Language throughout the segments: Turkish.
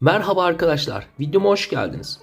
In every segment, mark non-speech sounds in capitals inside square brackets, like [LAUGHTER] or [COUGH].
Merhaba arkadaşlar, videoma hoş geldiniz.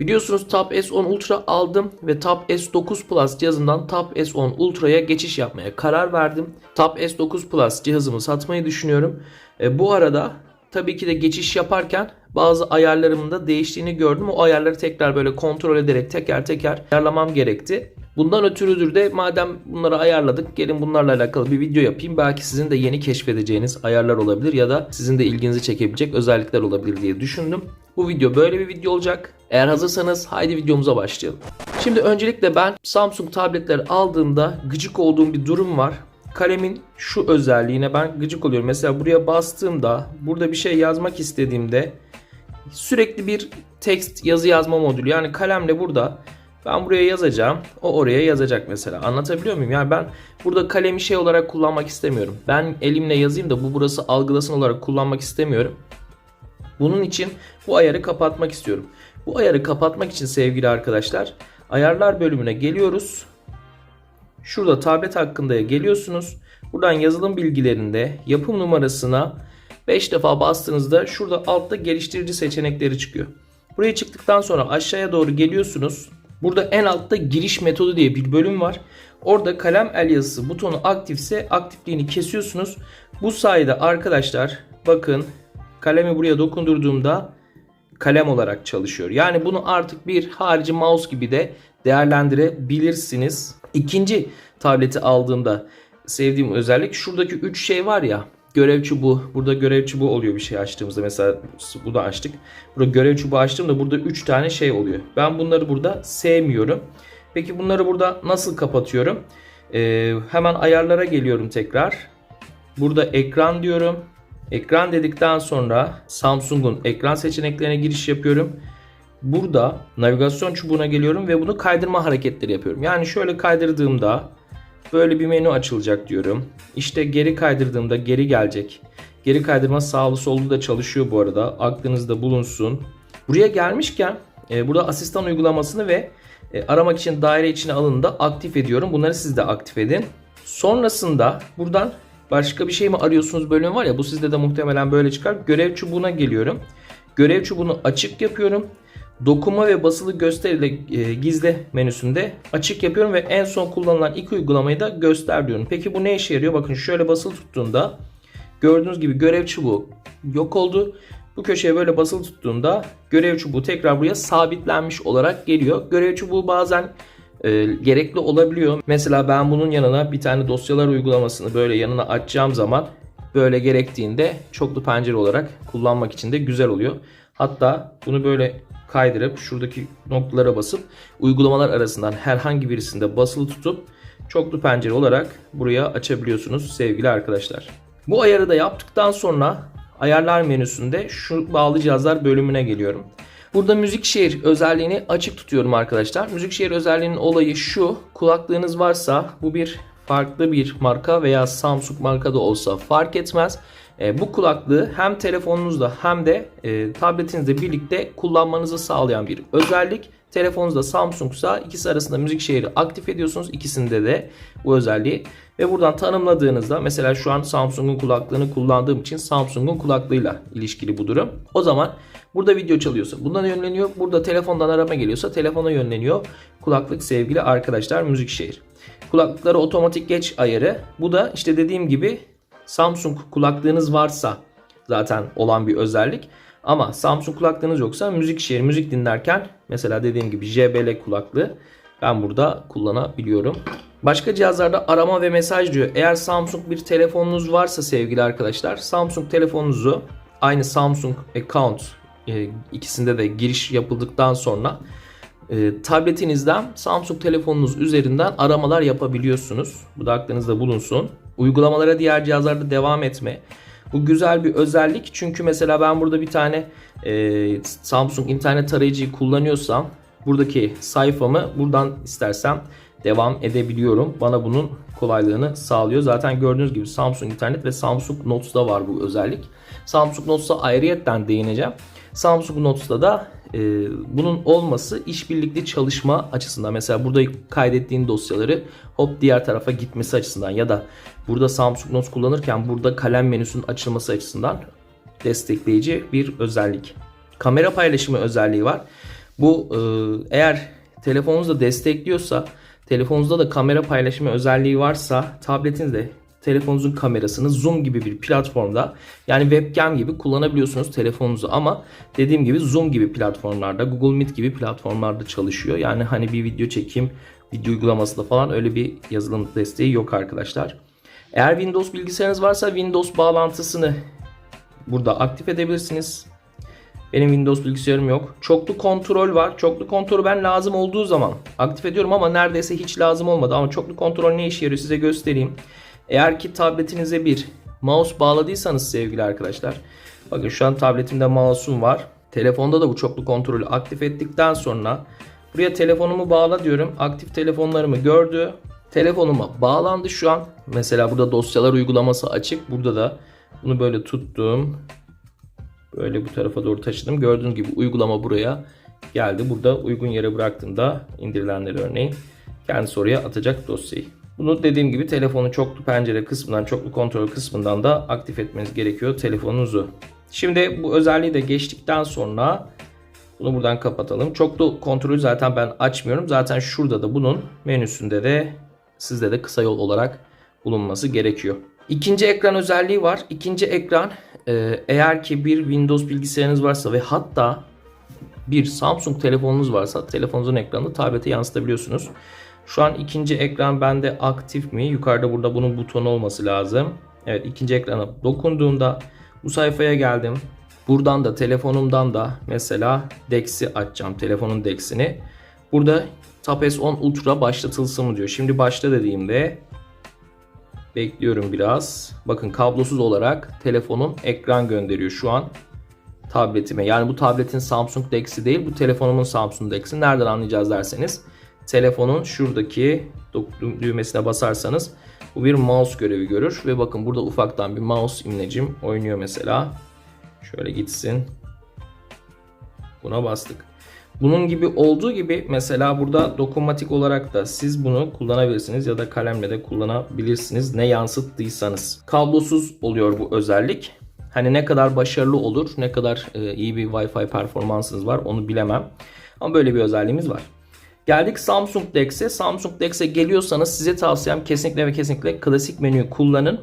Biliyorsunuz Tab S10 Ultra aldım ve Tab S9 Plus cihazından Tab S10 Ultra'ya geçiş yapmaya karar verdim. Tab S9 Plus cihazımı satmayı düşünüyorum. E, bu arada tabii ki de geçiş yaparken bazı ayarlarımın da değiştiğini gördüm. O ayarları tekrar böyle kontrol ederek teker teker ayarlamam gerekti. Bundan ötürüdür de madem bunları ayarladık gelin bunlarla alakalı bir video yapayım. Belki sizin de yeni keşfedeceğiniz ayarlar olabilir ya da sizin de ilginizi çekebilecek özellikler olabilir diye düşündüm. Bu video böyle bir video olacak. Eğer hazırsanız haydi videomuza başlayalım. Şimdi öncelikle ben Samsung tabletleri aldığımda gıcık olduğum bir durum var. Kalemin şu özelliğine ben gıcık oluyorum. Mesela buraya bastığımda burada bir şey yazmak istediğimde sürekli bir text yazı yazma modülü. Yani kalemle burada ben buraya yazacağım. O oraya yazacak mesela. Anlatabiliyor muyum? Yani ben burada kalemi şey olarak kullanmak istemiyorum. Ben elimle yazayım da bu burası algılasın olarak kullanmak istemiyorum. Bunun için bu ayarı kapatmak istiyorum. Bu ayarı kapatmak için sevgili arkadaşlar ayarlar bölümüne geliyoruz. Şurada tablet hakkında geliyorsunuz. Buradan yazılım bilgilerinde yapım numarasına 5 defa bastığınızda şurada altta geliştirici seçenekleri çıkıyor. Buraya çıktıktan sonra aşağıya doğru geliyorsunuz. Burada en altta giriş metodu diye bir bölüm var. Orada kalem el yazısı butonu aktifse aktifliğini kesiyorsunuz. Bu sayede arkadaşlar bakın kalemi buraya dokundurduğumda kalem olarak çalışıyor. Yani bunu artık bir harici mouse gibi de değerlendirebilirsiniz. İkinci tableti aldığımda sevdiğim özellik şuradaki 3 şey var ya görev çubuğu. Burada görev çubuğu oluyor bir şey açtığımızda. Mesela bu da açtık. Burada görev çubuğu açtığımda burada 3 tane şey oluyor. Ben bunları burada sevmiyorum. Peki bunları burada nasıl kapatıyorum? Ee, hemen ayarlara geliyorum tekrar. Burada ekran diyorum. Ekran dedikten sonra Samsung'un ekran seçeneklerine giriş yapıyorum. Burada navigasyon çubuğuna geliyorum ve bunu kaydırma hareketleri yapıyorum. Yani şöyle kaydırdığımda böyle bir menü açılacak diyorum. İşte geri kaydırdığımda geri gelecek. Geri kaydırma sağlı sollu da çalışıyor bu arada. Aklınızda bulunsun. Buraya gelmişken e, burada asistan uygulamasını ve e, aramak için daire içine alını da aktif ediyorum. Bunları siz de aktif edin. Sonrasında buradan başka bir şey mi arıyorsunuz bölüm var ya bu sizde de muhtemelen böyle çıkar. Görev çubuğuna geliyorum. Görev çubuğunu açık yapıyorum. Dokunma ve basılı göster ile e, gizle menüsünde açık yapıyorum ve en son kullanılan ilk uygulamayı da göster diyorum. Peki bu ne işe yarıyor? Bakın şöyle basılı tuttuğunda gördüğünüz gibi görev çubuğu yok oldu. Bu köşeye böyle basılı tuttuğunda görev çubuğu tekrar buraya sabitlenmiş olarak geliyor. Görev çubuğu bazen e, gerekli olabiliyor. Mesela ben bunun yanına bir tane dosyalar uygulamasını böyle yanına açacağım zaman böyle gerektiğinde çoklu pencere olarak kullanmak için de güzel oluyor. Hatta bunu böyle kaydırıp şuradaki noktalara basıp uygulamalar arasından herhangi birisinde basılı tutup çoklu pencere olarak buraya açabiliyorsunuz sevgili arkadaşlar. Bu ayarı da yaptıktan sonra ayarlar menüsünde şu bağlı cihazlar bölümüne geliyorum. Burada müzik şehir özelliğini açık tutuyorum arkadaşlar. Müzik şehir özelliğinin olayı şu. Kulaklığınız varsa bu bir farklı bir marka veya Samsung marka da olsa fark etmez. E, bu kulaklığı hem telefonunuzda hem de e, tabletinizle birlikte kullanmanızı sağlayan bir özellik. Telefonunuzda Samsung'sa ikisi arasında müzik şehri aktif ediyorsunuz. İkisinde de bu özelliği. Ve buradan tanımladığınızda mesela şu an Samsung'un kulaklığını kullandığım için Samsung'un kulaklığıyla ilişkili bu durum. O zaman burada video çalıyorsa bundan yönleniyor. Burada telefondan arama geliyorsa telefona yönleniyor. Kulaklık sevgili arkadaşlar müzik şehir. Kulaklıkları otomatik geç ayarı. Bu da işte dediğim gibi Samsung kulaklığınız varsa zaten olan bir özellik. Ama Samsung kulaklığınız yoksa müzik şehir, müzik dinlerken mesela dediğim gibi JBL kulaklığı ben burada kullanabiliyorum. Başka cihazlarda arama ve mesaj diyor. Eğer Samsung bir telefonunuz varsa sevgili arkadaşlar Samsung telefonunuzu aynı Samsung account e, ikisinde de giriş yapıldıktan sonra e, tabletinizden Samsung telefonunuz üzerinden aramalar yapabiliyorsunuz. Bu da aklınızda bulunsun. Uygulamalara diğer cihazlarda devam etme. Bu güzel bir özellik çünkü mesela ben burada bir tane e, Samsung internet tarayıcıyı kullanıyorsam buradaki sayfamı buradan istersem devam edebiliyorum. Bana bunun kolaylığını sağlıyor. Zaten gördüğünüz gibi Samsung internet ve Samsung Notes'da var bu özellik. Samsung Notes'a ayrıyetten değineceğim. Samsung Notes'ta da e, bunun olması işbirlikli çalışma açısından mesela burada kaydettiğin dosyaları hop diğer tarafa gitmesi açısından ya da burada Samsung Notes kullanırken burada kalem menüsünün açılması açısından destekleyici bir özellik. kamera paylaşımı özelliği var. Bu e, eğer telefonunuzda destekliyorsa, telefonunuzda da kamera paylaşımı özelliği varsa tabletinizde telefonunuzun kamerasını Zoom gibi bir platformda yani webcam gibi kullanabiliyorsunuz telefonunuzu ama dediğim gibi Zoom gibi platformlarda, Google Meet gibi platformlarda çalışıyor. Yani hani bir video çekeyim, video uygulamasında falan öyle bir yazılım desteği yok arkadaşlar. Eğer Windows bilgisayarınız varsa Windows bağlantısını burada aktif edebilirsiniz. Benim Windows bilgisayarım yok. Çoklu kontrol var. Çoklu kontrolü ben lazım olduğu zaman aktif ediyorum ama neredeyse hiç lazım olmadı. Ama çoklu kontrol ne işe yarıyor size göstereyim. Eğer ki tabletinize bir mouse bağladıysanız sevgili arkadaşlar. Bakın şu an tabletimde mouse'um var. Telefonda da bu çoklu kontrolü aktif ettikten sonra buraya telefonumu bağla diyorum. Aktif telefonlarımı gördü. Telefonuma bağlandı şu an. Mesela burada dosyalar uygulaması açık. Burada da bunu böyle tuttum. Böyle bu tarafa doğru taşıdım. Gördüğünüz gibi uygulama buraya geldi. Burada uygun yere bıraktığımda indirilenleri örneğin kendisi oraya atacak dosyayı. Bunu dediğim gibi telefonun çoklu pencere kısmından, çoklu kontrol kısmından da aktif etmeniz gerekiyor telefonunuzu. Şimdi bu özelliği de geçtikten sonra bunu buradan kapatalım. Çoklu kontrolü zaten ben açmıyorum. Zaten şurada da bunun menüsünde de sizde de kısa yol olarak bulunması gerekiyor. İkinci ekran özelliği var. İkinci ekran e, eğer ki bir Windows bilgisayarınız varsa ve hatta bir Samsung telefonunuz varsa telefonunuzun ekranını tablete yansıtabiliyorsunuz. Şu an ikinci ekran bende aktif mi? Yukarıda burada bunun butonu olması lazım. Evet ikinci ekrana dokunduğumda bu sayfaya geldim. Buradan da telefonumdan da mesela DeX'i açacağım. Telefonun DeX'ini. Burada Tab S10 Ultra başlatılsın mı diyor. Şimdi başla dediğimde bekliyorum biraz. Bakın kablosuz olarak telefonum ekran gönderiyor şu an tabletime. Yani bu tabletin Samsung DeX'i değil bu telefonumun Samsung DeX'i. Nereden anlayacağız derseniz telefonun şuradaki düğmesine basarsanız bu bir mouse görevi görür ve bakın burada ufaktan bir mouse imlecim oynuyor mesela. Şöyle gitsin. Buna bastık. Bunun gibi olduğu gibi mesela burada dokunmatik olarak da siz bunu kullanabilirsiniz ya da kalemle de kullanabilirsiniz ne yansıttıysanız. Kablosuz oluyor bu özellik. Hani ne kadar başarılı olur, ne kadar e, iyi bir Wi-Fi performansınız var onu bilemem. Ama böyle bir özelliğimiz var. Geldik Samsung DeX'e. Samsung DeX'e geliyorsanız size tavsiyem kesinlikle ve kesinlikle klasik menüyü kullanın.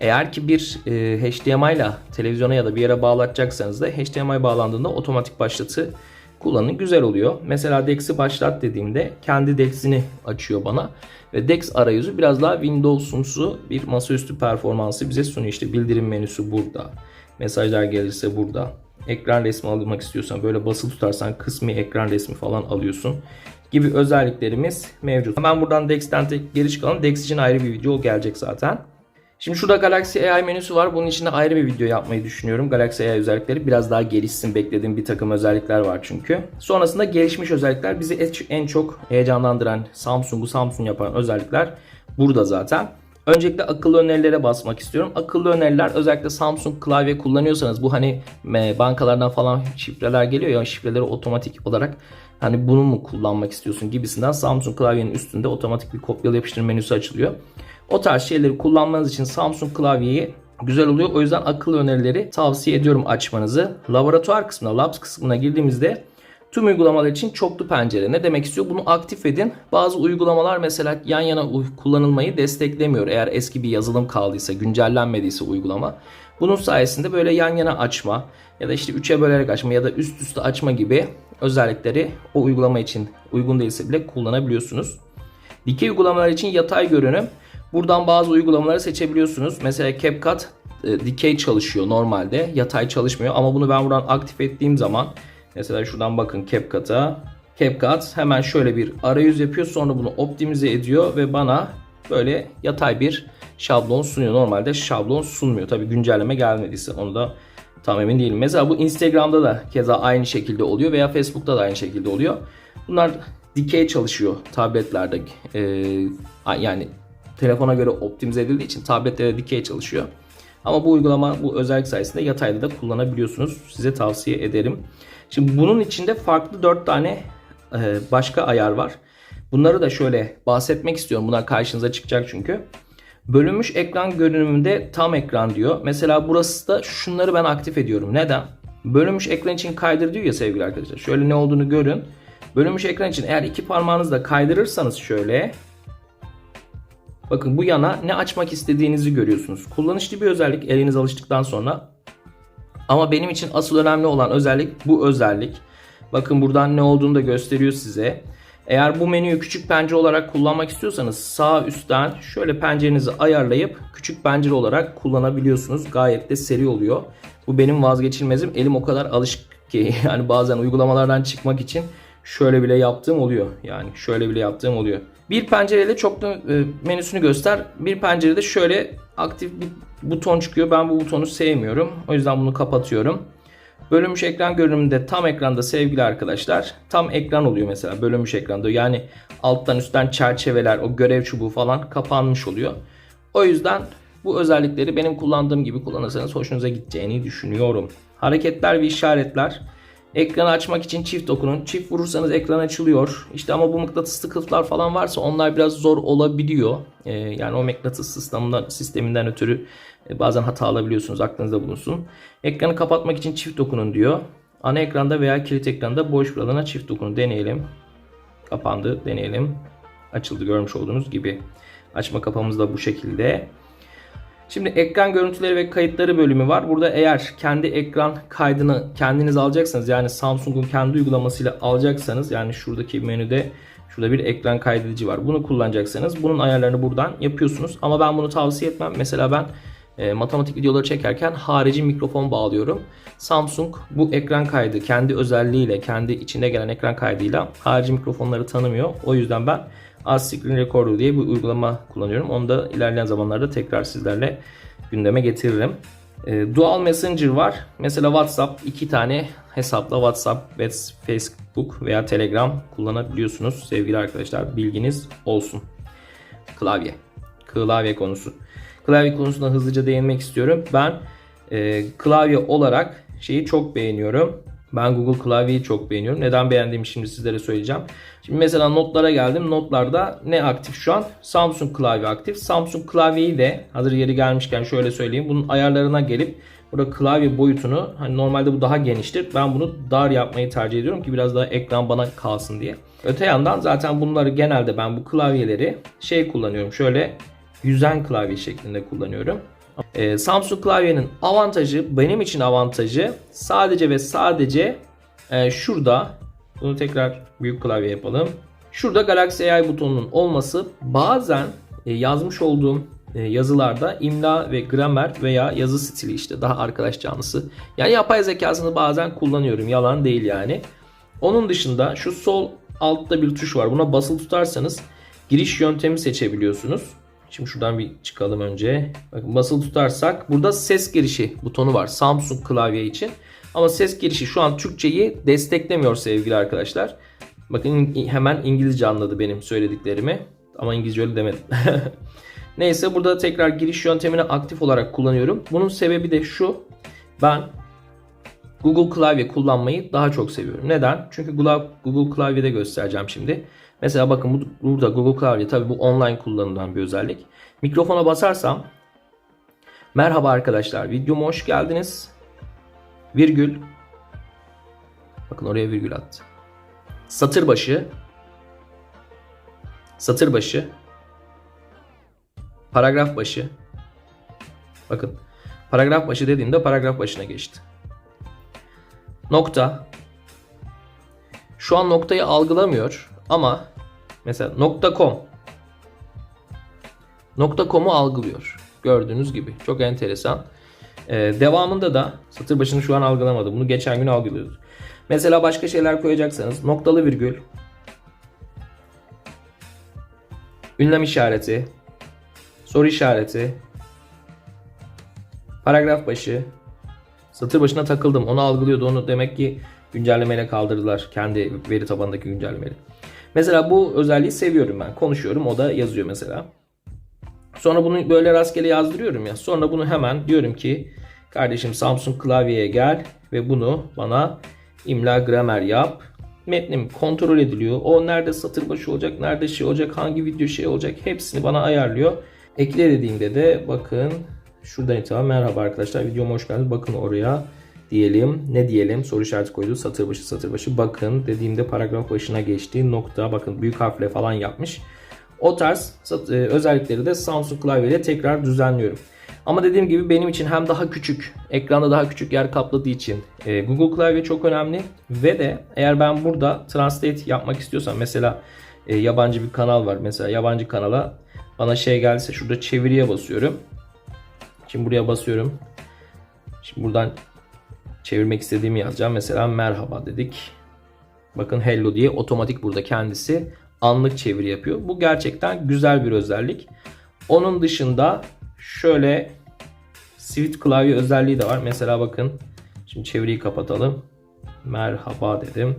Eğer ki bir e, HDMI ile televizyona ya da bir yere bağlatacaksanız da HDMI bağlandığında otomatik başlatı kullanın. Güzel oluyor. Mesela DeX'i başlat dediğimde kendi DeX'ini açıyor bana. Ve DeX arayüzü biraz daha Windows'umsu bir masaüstü performansı bize sunuyor. İşte bildirim menüsü burada. Mesajlar gelirse burada. Ekran resmi almak istiyorsan böyle basılı tutarsan kısmi ekran resmi falan alıyorsun gibi özelliklerimiz mevcut. Hemen buradan DeX'ten geri çıkalım. DeX için ayrı bir video gelecek zaten. Şimdi şurada Galaxy AI menüsü var. Bunun içinde ayrı bir video yapmayı düşünüyorum. Galaxy AI özellikleri biraz daha gelişsin. Beklediğim bir takım özellikler var çünkü. Sonrasında gelişmiş özellikler bizi en çok heyecanlandıran Samsung'u Samsung yapan özellikler burada zaten. Öncelikle akıllı önerilere basmak istiyorum. Akıllı öneriler özellikle Samsung klavye kullanıyorsanız bu hani bankalardan falan şifreler geliyor ya şifreleri otomatik olarak hani bunu mu kullanmak istiyorsun gibisinden Samsung klavyenin üstünde otomatik bir kopyala yapıştır menüsü açılıyor. O tarz şeyleri kullanmanız için Samsung klavyeyi güzel oluyor. O yüzden akıllı önerileri tavsiye ediyorum açmanızı. Laboratuvar kısmına, Labs kısmına girdiğimizde tüm uygulamalar için çoklu pencere. Ne demek istiyor? Bunu aktif edin. Bazı uygulamalar mesela yan yana kullanılmayı desteklemiyor. Eğer eski bir yazılım kaldıysa, güncellenmediyse uygulama. Bunun sayesinde böyle yan yana açma ya da işte üçe bölerek açma ya da üst üste açma gibi özellikleri o uygulama için uygun değilse bile kullanabiliyorsunuz. Dikey uygulamalar için yatay görünüm. Buradan bazı uygulamaları seçebiliyorsunuz. Mesela CapCut e, dikey çalışıyor normalde. Yatay çalışmıyor ama bunu ben buradan aktif ettiğim zaman mesela şuradan bakın CapCut'a. CapCut hemen şöyle bir arayüz yapıyor. Sonra bunu optimize ediyor ve bana böyle yatay bir şablon sunuyor. Normalde şablon sunmuyor. Tabi güncelleme gelmediyse onu da tam emin değilim. Mesela bu Instagram'da da keza aynı şekilde oluyor veya Facebook'ta da aynı şekilde oluyor. Bunlar dikey çalışıyor tabletlerde. Ee, yani telefona göre optimize edildiği için tablette dikey çalışıyor. Ama bu uygulama bu özellik sayesinde yatayda da kullanabiliyorsunuz. Size tavsiye ederim. Şimdi bunun içinde farklı 4 tane e, başka ayar var. Bunları da şöyle bahsetmek istiyorum. Bunlar karşınıza çıkacak çünkü. Bölünmüş ekran görünümünde tam ekran diyor. Mesela burası da şunları ben aktif ediyorum. Neden? bölünmüş ekran için kaydır diyor ya sevgili arkadaşlar. Şöyle ne olduğunu görün. Bölünmüş ekran için eğer iki parmağınızla kaydırırsanız şöyle bakın bu yana ne açmak istediğinizi görüyorsunuz. Kullanışlı bir özellik eliniz alıştıktan sonra. Ama benim için asıl önemli olan özellik bu özellik. Bakın buradan ne olduğunu da gösteriyor size. Eğer bu menüyü küçük pencere olarak kullanmak istiyorsanız sağ üstten şöyle pencerenizi ayarlayıp küçük pencere olarak kullanabiliyorsunuz. Gayet de seri oluyor. Bu benim vazgeçilmezim. Elim o kadar alışık ki [LAUGHS] yani bazen uygulamalardan çıkmak için şöyle bile yaptığım oluyor. Yani şöyle bile yaptığım oluyor. Bir pencereyle çoklu e, menüsünü göster. Bir pencerede şöyle aktif bir buton çıkıyor. Ben bu butonu sevmiyorum. O yüzden bunu kapatıyorum. Bölünmüş ekran görünümünde tam ekranda sevgili arkadaşlar tam ekran oluyor mesela bölünmüş ekranda. Yani alttan üstten çerçeveler o görev çubuğu falan kapanmış oluyor. O yüzden bu özellikleri benim kullandığım gibi kullanırsanız hoşunuza gideceğini düşünüyorum. Hareketler ve işaretler. Ekranı açmak için çift dokunun. Çift vurursanız ekran açılıyor. İşte ama bu mıknatıslı kılıflar falan varsa onlar biraz zor olabiliyor. Ee, yani o mıknatıs sisteminden, sisteminden ötürü e, bazen hata alabiliyorsunuz. Aklınızda bulunsun. Ekranı kapatmak için çift dokunun diyor. Ana ekranda veya kilit ekranda boş bir alana çift dokunun. Deneyelim. Kapandı. Deneyelim. Açıldı görmüş olduğunuz gibi. Açma kapamız da bu şekilde. Şimdi ekran görüntüleri ve kayıtları bölümü var. Burada eğer kendi ekran kaydını kendiniz alacaksanız yani Samsung'un kendi uygulamasıyla alacaksanız yani şuradaki menüde şurada bir ekran kaydedici var. Bunu kullanacaksanız bunun ayarlarını buradan yapıyorsunuz. Ama ben bunu tavsiye etmem. Mesela ben e, matematik videoları çekerken harici mikrofon bağlıyorum. Samsung bu ekran kaydı kendi özelliğiyle, kendi içinde gelen ekran kaydıyla harici mikrofonları tanımıyor. O yüzden ben Az Screen Recorder diye bir uygulama kullanıyorum. Onu da ilerleyen zamanlarda tekrar sizlerle gündeme getiririm. E, Dual Messenger var. Mesela WhatsApp iki tane hesapla WhatsApp ve Facebook veya Telegram kullanabiliyorsunuz sevgili arkadaşlar. Bilginiz olsun. Klavye. Klavye konusu. Klavye konusuna hızlıca değinmek istiyorum. Ben e, klavye olarak şeyi çok beğeniyorum. Ben Google klavyeyi çok beğeniyorum. Neden beğendiğimi şimdi sizlere söyleyeceğim. Şimdi mesela notlara geldim. Notlarda ne aktif şu an? Samsung klavye aktif. Samsung klavyeyi de hazır yeri gelmişken şöyle söyleyeyim. Bunun ayarlarına gelip burada klavye boyutunu hani normalde bu daha geniştir. Ben bunu dar yapmayı tercih ediyorum ki biraz daha ekran bana kalsın diye. Öte yandan zaten bunları genelde ben bu klavyeleri şey kullanıyorum. Şöyle yüzen klavye şeklinde kullanıyorum. Ee, Samsung klavyenin avantajı benim için avantajı sadece ve sadece e, şurada bunu tekrar büyük klavye yapalım. Şurada Galaxy AI butonunun olması bazen e, yazmış olduğum e, yazılarda imla ve gramer veya yazı stili işte daha arkadaş canlısı. Yani yapay zekasını bazen kullanıyorum. Yalan değil yani. Onun dışında şu sol altta bir tuş var. Buna basılı tutarsanız giriş yöntemi seçebiliyorsunuz. Şimdi şuradan bir çıkalım önce. Bakın basılı tutarsak burada ses girişi butonu var Samsung klavye için. Ama ses girişi şu an Türkçeyi desteklemiyor sevgili arkadaşlar. Bakın hemen İngilizce anladı benim söylediklerimi. Ama İngilizce öyle demedim. [LAUGHS] Neyse burada tekrar giriş yöntemini aktif olarak kullanıyorum. Bunun sebebi de şu. Ben Google klavye kullanmayı daha çok seviyorum. Neden? Çünkü Google klavyede göstereceğim şimdi. Mesela bakın burada Google Klavye tabi bu online kullanılan bir özellik. Mikrofona basarsam Merhaba arkadaşlar videoma hoş geldiniz. Virgül Bakın oraya virgül attı. Satır başı Satır başı Paragraf başı Bakın paragraf başı dediğimde paragraf başına geçti. Nokta Şu an noktayı algılamıyor ama Mesela .com .com'u algılıyor. Gördüğünüz gibi. Çok enteresan. Ee, devamında da satır başını şu an algılamadı. Bunu geçen gün algılıyordu. Mesela başka şeyler koyacaksanız noktalı virgül ünlem işareti soru işareti paragraf başı satır başına takıldım. Onu algılıyordu. Onu demek ki güncellemeyle kaldırdılar. Kendi veri tabanındaki güncellemeyle. Mesela bu özelliği seviyorum ben. Konuşuyorum o da yazıyor mesela. Sonra bunu böyle rastgele yazdırıyorum ya. Sonra bunu hemen diyorum ki kardeşim Samsung klavyeye gel ve bunu bana imla gramer yap. Metnim kontrol ediliyor. O nerede satır başı olacak, nerede şey olacak, hangi video şey olacak hepsini bana ayarlıyor. Ekle dediğimde de bakın şuradan itibaren merhaba arkadaşlar videoma hoş geldiniz. Bakın oraya diyelim. Ne diyelim? Soru işareti koydu. Satır başı satır başı. Bakın dediğimde paragraf başına geçti. Nokta bakın büyük harfle falan yapmış. O tarz e, özellikleri de Samsung klavyeyle tekrar düzenliyorum. Ama dediğim gibi benim için hem daha küçük, ekranda daha küçük yer kapladığı için e, Google klavye çok önemli. Ve de eğer ben burada translate yapmak istiyorsam mesela e, yabancı bir kanal var. Mesela yabancı kanala bana şey geldiyse şurada çeviriye basıyorum. Şimdi buraya basıyorum. Şimdi buradan çevirmek istediğimi yazacağım. Mesela merhaba dedik. Bakın hello diye otomatik burada kendisi anlık çeviri yapıyor. Bu gerçekten güzel bir özellik. Onun dışında şöyle Swift klavye özelliği de var. Mesela bakın şimdi çeviriyi kapatalım. Merhaba dedim.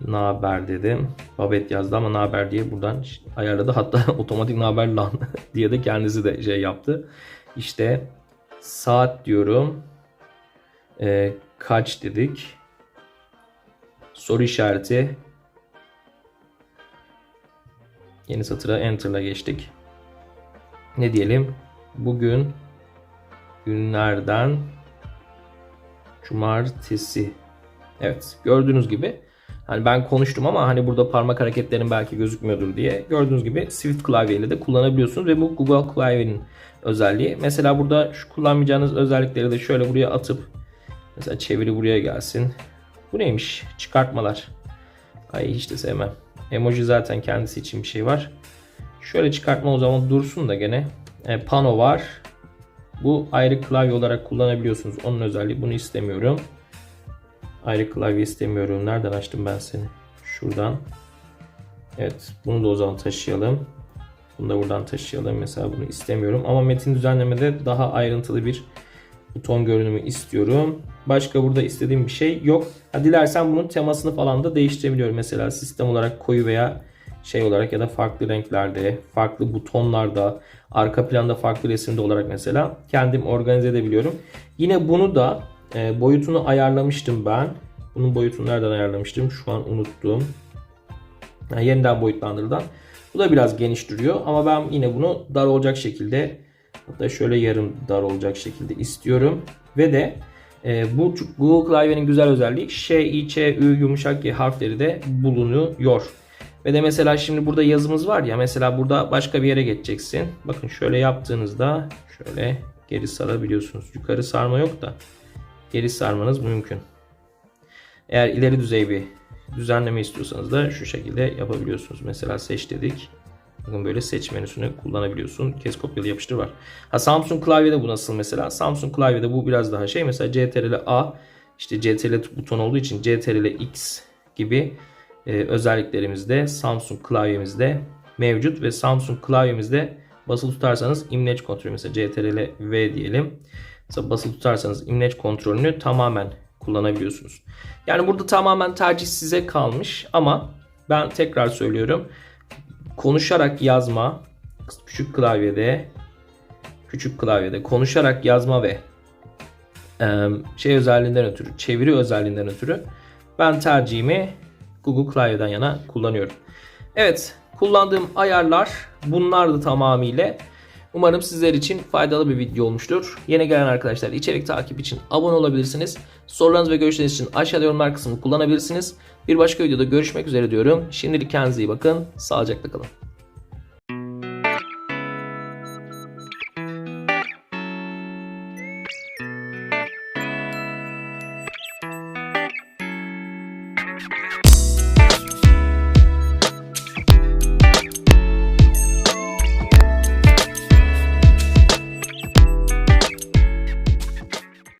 Naber dedim. Babet yazdı ama naber diye buradan ayarladı. Hatta [LAUGHS] otomatik naber lan [LAUGHS] diye de kendisi de şey yaptı. İşte saat diyorum. Ee, kaç dedik. Soru işareti. Yeni satıra enter'la geçtik. Ne diyelim? Bugün günlerden cumartesi. Evet gördüğünüz gibi hani ben konuştum ama hani burada parmak hareketlerim belki gözükmüyordur diye gördüğünüz gibi Swift klavyeyle de kullanabiliyorsunuz ve bu Google klavyenin özelliği. Mesela burada şu kullanmayacağınız özellikleri de şöyle buraya atıp mesela çeviri buraya gelsin. Bu neymiş? Çıkartmalar. Ay hiç de sevmem. Emoji zaten kendisi için bir şey var. Şöyle çıkartma o zaman dursun da gene. E, pano var. Bu ayrı klavye olarak kullanabiliyorsunuz. Onun özelliği. Bunu istemiyorum. Ayrı klavye istemiyorum. Nereden açtım ben seni? Şuradan. Evet. Bunu da o zaman taşıyalım. Bunu da buradan taşıyalım. Mesela bunu istemiyorum. Ama metin düzenlemede daha ayrıntılı bir buton görünümü istiyorum. Başka burada istediğim bir şey yok. Ha, dilersen bunun temasını falan da değiştirebiliyorum. Mesela sistem olarak koyu veya şey olarak ya da farklı renklerde, farklı butonlarda, arka planda farklı resimde olarak mesela kendim organize edebiliyorum. Yine bunu da e, boyutunu ayarlamıştım ben. Bunun boyutunu nereden ayarlamıştım? Şu an unuttum. Yani yeniden boyutlandırılan. Bu da biraz geniş duruyor ama ben yine bunu dar olacak şekilde hatta şöyle yarım dar olacak şekilde istiyorum. Ve de e, bu Google klavyenin güzel özelliği Ş, İ, Ç, Ü yumuşak G harfleri de bulunuyor. Ve de mesela şimdi burada yazımız var ya mesela burada başka bir yere geçeceksin. Bakın şöyle yaptığınızda şöyle geri sarabiliyorsunuz. Yukarı sarma yok da geri sarmanız mümkün. Eğer ileri düzey bir düzenleme istiyorsanız da şu şekilde yapabiliyorsunuz. Mesela seç dedik. Bakın böyle seç menüsünü kullanabiliyorsun. Kes kopyala yapıştır var. Ha Samsung klavyede bu nasıl mesela? Samsung klavyede bu biraz daha şey. Mesela CTRL A işte CTRL buton olduğu için CTRL X gibi e, özelliklerimizde Samsung klavyemizde mevcut ve Samsung klavyemizde basılı tutarsanız imleç kontrolü mesela CTRL V diyelim. Mesela basılı tutarsanız imleç kontrolünü tamamen kullanabiliyorsunuz. Yani burada tamamen tercih size kalmış ama ben tekrar söylüyorum. Konuşarak yazma küçük klavyede küçük klavyede konuşarak yazma ve şey özelliğinden ötürü çeviri özelliğinden ötürü ben tercihimi Google klavyeden yana kullanıyorum. Evet kullandığım ayarlar bunlardı tamamıyla. Umarım sizler için faydalı bir video olmuştur. Yeni gelen arkadaşlar içerik takip için abone olabilirsiniz. Sorularınız ve görüşleriniz için aşağıda yorumlar kısmını kullanabilirsiniz. Bir başka videoda görüşmek üzere diyorum. Şimdilik kendinize iyi bakın. Sağlıcakla kalın.